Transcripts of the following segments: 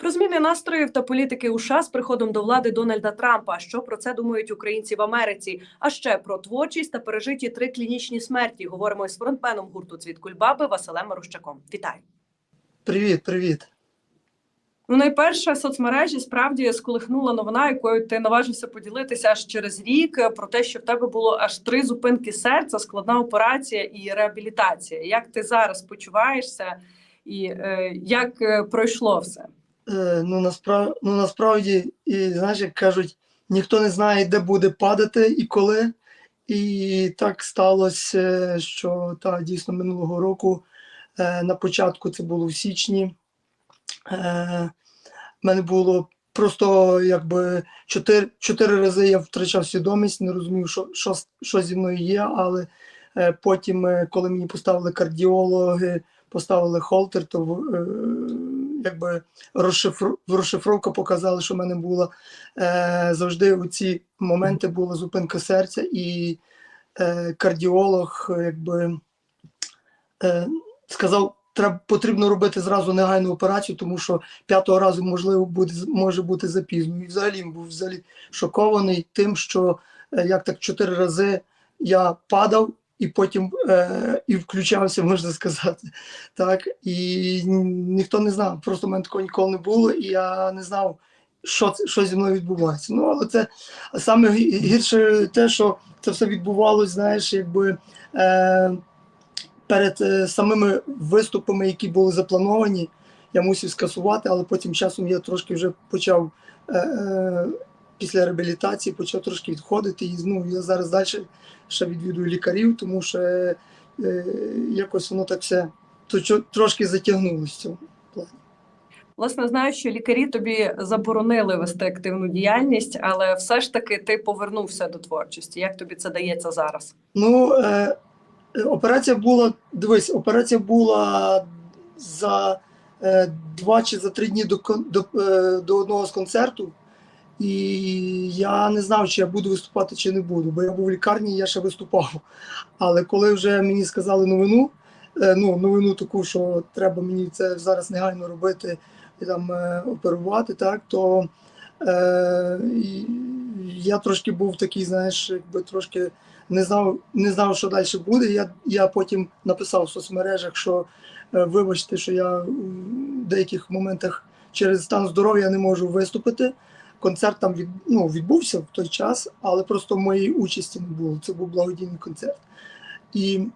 Про зміни настроїв та політики у США з приходом до влади Дональда Трампа. Що про це думають українці в Америці? А ще про творчість та пережиті три клінічні смерті. Говоримо із фронтменом гурту Цвіт Кульбаби Василем Марущаком. Вітаю! Привіт, привіт. Ну, найперше соцмережі справді сколихнула новина, якою ти наважився поділитися аж через рік про те, що в тебе було аж три зупинки серця, складна операція і реабілітація. Як ти зараз почуваєшся, і е, як е, пройшло все? Е, ну, насправ... ну насправді, і, знаєш, як кажуть, ніхто не знає, де буде падати і коли. І так сталося, що та, дійсно минулого року, е, на початку це було в січні. Е, в мене було просто якби чотири, чотири рази я втрачав свідомість, не розумів, що, що, що зі мною є, але потім, коли мені поставили кардіологи, поставили холтер, то якби розшифру, розшифровка показала, що в мене була е, завжди у ці моменти була зупинка серця, і е, кардіолог якби е, сказав, треба потрібно робити зразу негайну операцію, тому що п'ятого разу можливо буде може бути запізно. І взагалі був взагалі шокований тим, що е, як так чотири рази я падав. І потім е, і включався, можна сказати. Так, і ніхто не знав. Просто мене такого ніколи не було, і я не знав, що, що зі мною відбувається. Ну, але це саме гірше те, що це все відбувалося, знаєш, якби е, перед е, самими виступами, які були заплановані, я мусив скасувати, але потім часом я трошки вже почав е, е, після реабілітації почав трошки відходити. І ну, я зараз далі ще відвідую лікарів, тому що е, якось воно так все то, трошки затягнулося в цьому плані. Власне, знаю, що лікарі тобі заборонили вести активну діяльність, але все ж таки ти повернувся до творчості. Як тобі це дається зараз? Ну, е, е, операція була, дивись, операція була за е, два чи за три дні до, до, е, до одного з концерту. І я не знав, чи я буду виступати, чи не буду, бо я був в лікарні, я ще виступав. Але коли вже мені сказали новину, е, ну, новину таку, що треба мені це зараз негайно робити і там е, оперувати, так, то е, я трошки був такий, знаєш, якби трошки не знав, не знав, що далі буде. Я, я потім написав в соцмережах, що е, вибачте, що я в деяких моментах через стан здоров'я не можу виступити. Концерт там від, ну, відбувся в той час, але просто моєї участі не було. Це був благодійний концерт. І,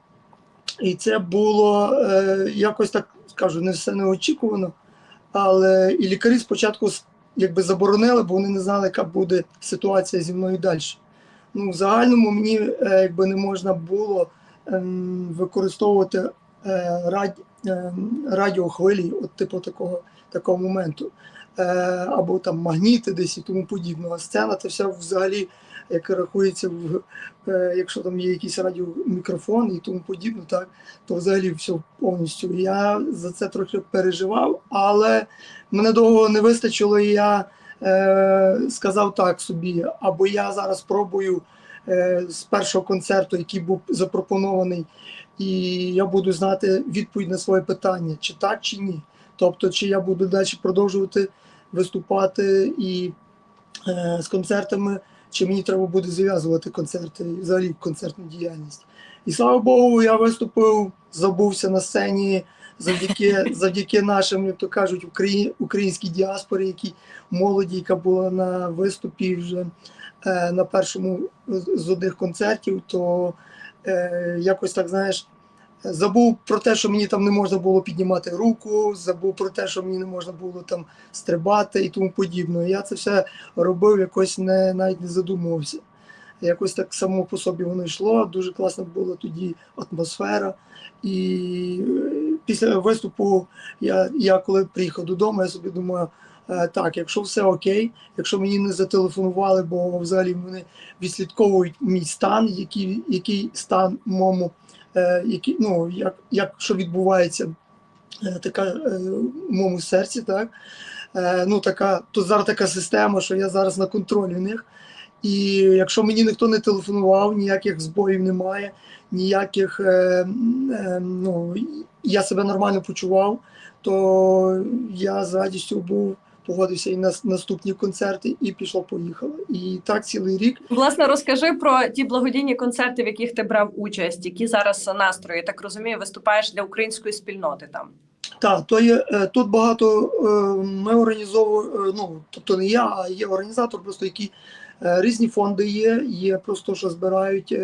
і це було е, якось так скажу, не все неочікувано. Але і лікарі спочатку якби заборонили, бо вони не знали, яка буде ситуація зі мною далі. Ну, в загальному мені е, якби не можна було ем, використовувати е, раді, ем, радіохвилі, от типу такого, такого моменту. Е, або там магніти десь і тому подібне. А сцена це все взагалі, як рахується, в, е, якщо там є якийсь радіомікрофон і тому подібне, так, то взагалі все повністю. Я за це трохи переживав, але мене довго не вистачило, і я е, сказав так собі, або я зараз спробую е, з першого концерту, який був запропонований, і я буду знати відповідь на своє питання, чи так, чи ні. Тобто, чи я буду далі продовжувати виступати і е, з концертами, чи мені треба буде зав'язувати концерти, взагалі концертну діяльність. І слава Богу, я виступив, забувся на сцені завдяки, завдяки нашим, як то кажуть, україн, українській діаспорі, які молоді, яка була на виступі вже е, на першому з з одних концертів, то е, якось так, знаєш, забув про те, що мені там не можна було піднімати руку, забув про те, що мені не можна було там стрибати і тому подібне. Я це все робив, якось не навіть не задумувався. Якось так само по собі воно йшло. Дуже класна була тоді атмосфера. І е, після виступу я, я коли приїхав додому, я собі думаю, е, так, якщо все окей, якщо мені не зателефонували, бо взагалі вони відслідковують мій стан, який, який стан моєму, е, який, ну, як, як що відбувається е, така е, в моєму серці, так. Ну, така, тут зараз така система, що я зараз на контролі в них. І якщо мені ніхто не телефонував, ніяких збоїв немає, ніяких ну, я себе нормально почував, то я з радістю був погодився і на наступні концерти, і пішло, поїхало. І так цілий рік. Власне, розкажи про ті благодійні концерти, в яких ти брав участь, які зараз настрої. Я так розумію, виступаєш для української спільноти там. Так, то є е, тут багато е, ми організовуємо, е, ну тобто не я, а є організатор, просто які різні фонди є. Є просто що збирають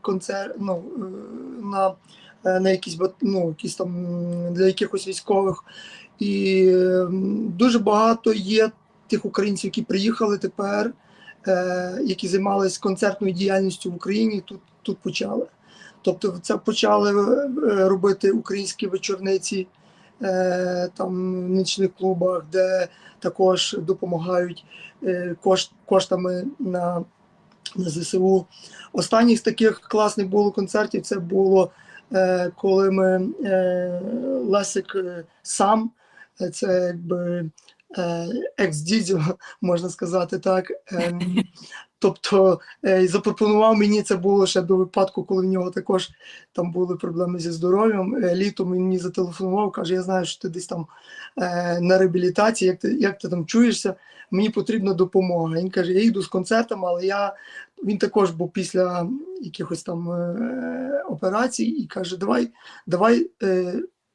концерт ну, на, на якісь ну, якісь там для якихось військових. І дуже багато є тих українців, які приїхали тепер, е, які займалися концертною діяльністю в Україні. Тут, тут почали. Тобто, це почали е, робити українські вечорниці е, там в нічних клубах, де також допомагають коштами на, на ЗСУ. Останніх з таких класних було концертів. Це було коли ми Лесик сам, це якби е, екс-дідзьо, можна сказати так. Ем, Тобто е, запропонував мені це було ще до випадку, коли в нього також там були проблеми зі здоров'ям. Е, Літом він мені зателефонував, каже: Я знаю, що ти десь там е, на реабілітації, як ти, як ти там чуєшся, мені потрібна допомога. Він каже, я йду з концертом, але я він також був після якихось там е, операцій і каже: Давай, давай.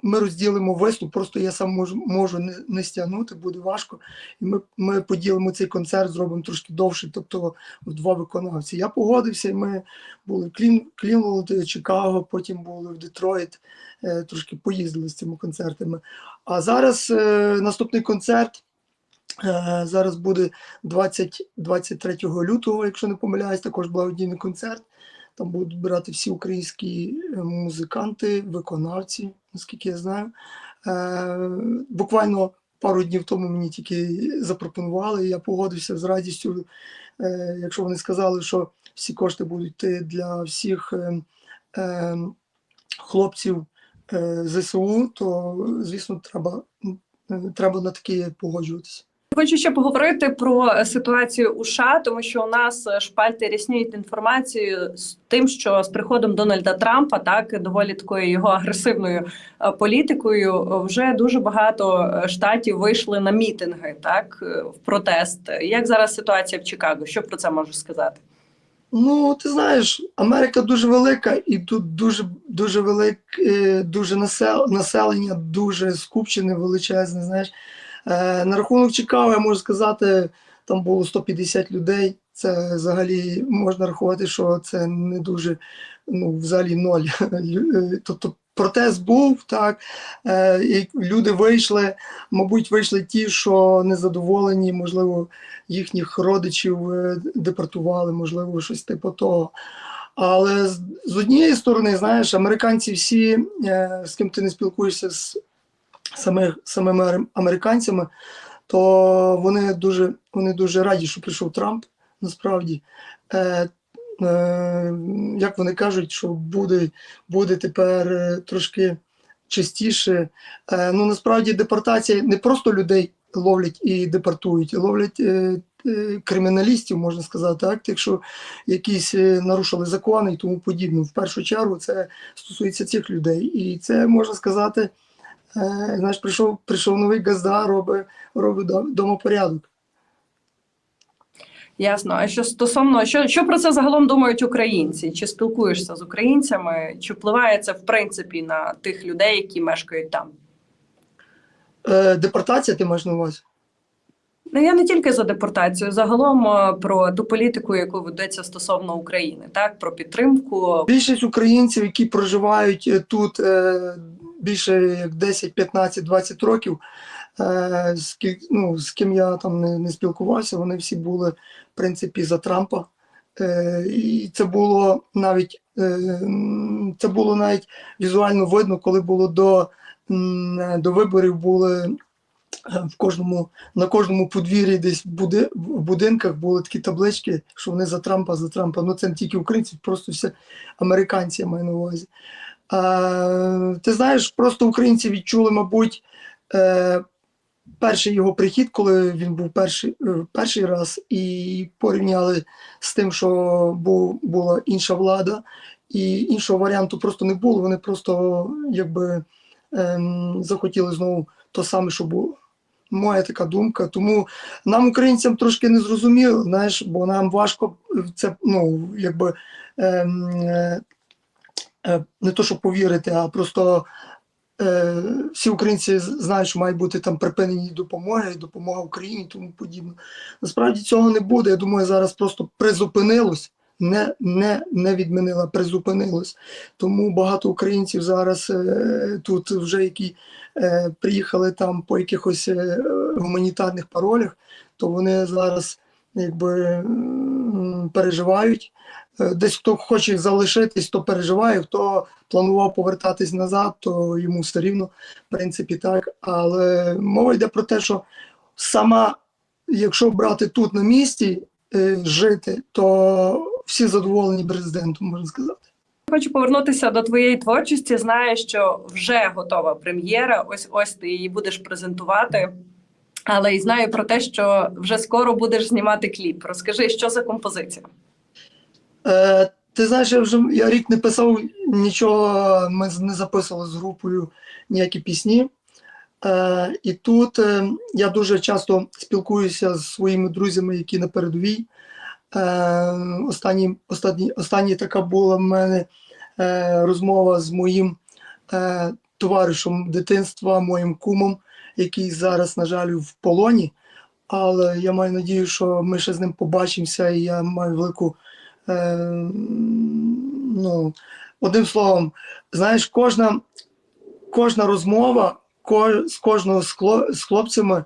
Е, ми розділимо виступ, просто я сам можу, можу не, не стягнути, буде важко. І ми, ми поділимо цей концерт, зробимо трошки довше, тобто в два виконавці. Я погодився, і ми були в Клін, Клінволд, Чикаго, потім були в Детройт, е, трошки поїздили з цими концертами. А зараз е, наступний концерт. е, Зараз буде 20, 23 лютого, якщо не помиляюсь, також благодійний концерт. Там будуть брати всі українські е, музиканти, виконавці, наскільки я знаю. Е, Буквально пару днів тому мені тільки запропонували, я погодився з радістю. Е, Якщо вони сказали, що всі кошти будуть для всіх хлопців ЗСУ, то звісно, треба, треба на такі погоджуватися. Хочу ще поговорити про ситуацію у США, тому що у нас е, шпальти рясніють інформацією з тим, що з приходом Дональда Трампа, так доволі такою його агресивною е, політикою, е, вже дуже багато е, штатів вийшли на мітинги, так е, в протест. Як зараз ситуація в Чикаго? Що про це можеш сказати? Ну, ти знаєш, Америка дуже велика, і тут дуже дуже велике, дуже насел, населення, дуже скупчене, величезне. Знаєш, е, на рахунок Чикаго я можу сказати, там було 150 людей. Це взагалі можна рахувати, що це не дуже, ну, взагалі ноль. Е, Тобто протест був, так, е, і люди вийшли, мабуть, вийшли ті, що незадоволені, можливо, їхніх родичів е, депортували, можливо, щось типу того. Але з, однієї сторони, знаєш, американці всі, е, з ким ти не спілкуєшся з самих, самими ам- американцями, то вони дуже, вони дуже раді, що прийшов Трамп, насправді. Е, е, як вони кажуть, що буде, буде тепер е, трошки частіше. Е, ну, насправді депортація не просто людей ловлять і депортують, ловлять е, е, криміналістів, можна сказати, так, якщо якісь е, нарушили закони і тому подібне. В першу чергу це стосується цих людей. І це можна сказати, знаєш, прийшов, прийшов новий газда, робить, робить домопорядок. Ясно. А що стосовно що, що про це загалом думають українці? Чи спілкуєшся з українцями? Чи впливає це в принципі на тих людей, які мешкають там? Е, депортація, ти маєш на увазі? Ну я не тільки за депортацію, загалом е, про ту політику, яку ведеться стосовно України, так про підтримку. Більшість українців, які проживають е, тут е, більше як 10, 15, 20 років, е, з, ки- ну, з ким я там не, не спілкувався, вони всі були в принципі за Трампа. Е, і це було навіть е, це було навіть візуально видно, коли було до, до виборів були е, в кожному на кожному подвір'ї десь буди, в будинках були такі таблички, що вони за Трампа, за Трампа. Ну це не тільки українці, просто всі американці я маю на увазі. Ти знаєш, просто українці відчули, мабуть, е, перший його прихід, коли він був перший, е, перший раз, і порівняли з тим, що був, була інша влада, і іншого варіанту просто не було. Вони просто якби ем, захотіли знову то саме, що було. Моя така думка. Тому нам, українцям, трошки не зрозуміло, знаєш, бо нам важко це, ну, якби е, не то, щоб повірити, а просто е, всі українці знають, що має бути там припинені допомоги, допомога Україні тому подібне. Насправді цього не буде. Я думаю, зараз просто призупинилось. Не, не, не відмінила, призупинилось. Тому багато українців зараз е, тут вже які е, приїхали там по якихось е, гуманітарних паролях, то вони зараз якби переживають. Е, Десь хто хоче залишитись, то переживає, хто планував повертатись назад, то йому все рівно, в принципі, так. Але мова йде про те, що сама, якщо брати тут на місці е, жити, то всі задоволені президентом, можна сказати. Хочу повернутися до твоєї творчості. Знаю, що вже готова прем'єра. Ось ось ти її будеш презентувати. Але і знаю про те, що вже скоро будеш знімати кліп. Розкажи, що за композиція? Е, ти знаєш, я вже я рік не писав нічого, ми не записували з групою ніякі пісні. Е, і тут е, я дуже часто спілкуюся з своїми друзями, які на передовій. Е, останні, останні, останні така була в мене е, розмова з моїм е, товаришем дитинства, моїм кумом, який зараз, на жаль, в полоні. Але я маю надію, що ми ще з ним побачимося, і я маю велику. Е, ну, одним словом, знаєш, кожна, кожна розмова з кожного з, хлопцями,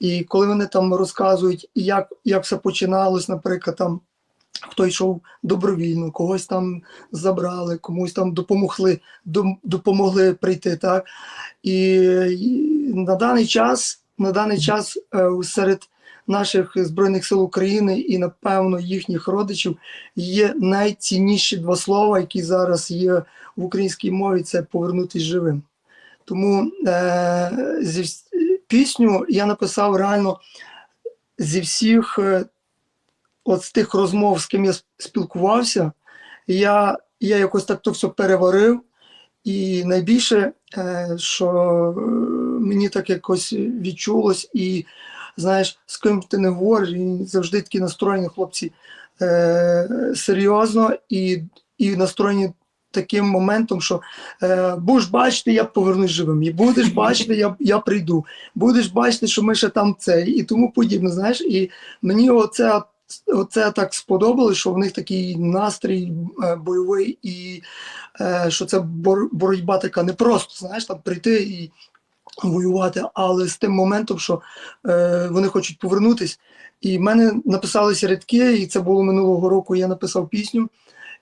і коли вони там розказують, як, як все починалось, наприклад, там хто йшов добровільно, когось там забрали, комусь там допомогли, допомогли прийти. Так? І, і на даний час, на даний час е, серед наших Збройних сил України і, напевно, їхніх родичів є найцінніші два слова, які зараз є в українській мові, це повернутися живим. Тому е, зі, пісню я написав реально зі всіх е, от з тих розмов, з ким я спілкувався, я, я якось так то все переварив. І найбільше, е, що е, мені так якось відчулось, і знаєш, з ким ти не говориш, і завжди такі настроєні хлопці е, серйозно і, і настроєні таким моментом, що е, будеш бачити, я повернусь живим. І будеш бачити, я, я прийду. Будеш бачити, що ми ще там це, і тому подібне. Знаєш, і мені оце. Оце так сподобалось, що в них такий настрій е, бойовий, і е, що це бор- боротьба така не просто, знаєш, там прийти і воювати, але з тим моментом, що е, вони хочуть повернутись. І в мене написалися рядки, і це було минулого року. Я написав пісню,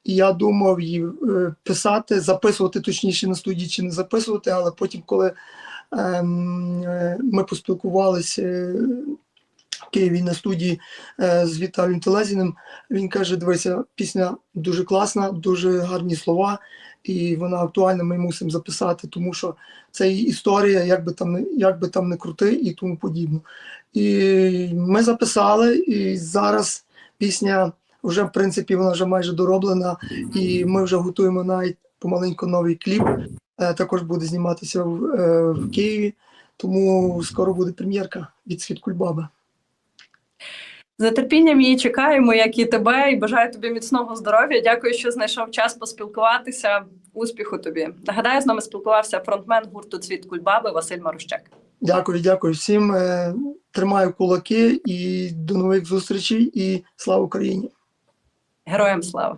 і я думав її е, писати, записувати точніше на студії чи не записувати, але потім, коли ем, е, ми поспілкувалися е, в Києві на студії е, з Віталієм Телезіним, він каже: дивися, пісня дуже класна, дуже гарні слова, і вона актуальна, ми мусимо записати, тому що це історія, як би там, не- як би там не крути, і тому подібне. І ми записали, і зараз пісня вже, в принципі, вона вже майже дороблена, і ми вже готуємо навіть помаленьку новий кліп. Е, Також буде зніматися в, е, в Києві, тому скоро буде прем'єрка від Світ. З нетерпінням її чекаємо, як і тебе, і бажаю тобі міцного здоров'я. Дякую, що знайшов час поспілкуватися. Успіху тобі. Нагадаю, з нами спілкувався фронтмен гурту Цвіт Кульбаби Василь Марущак. Дякую, дякую всім. Е, Тримаю кулаки і до нових зустрічей. І слава Україні! Героям слава!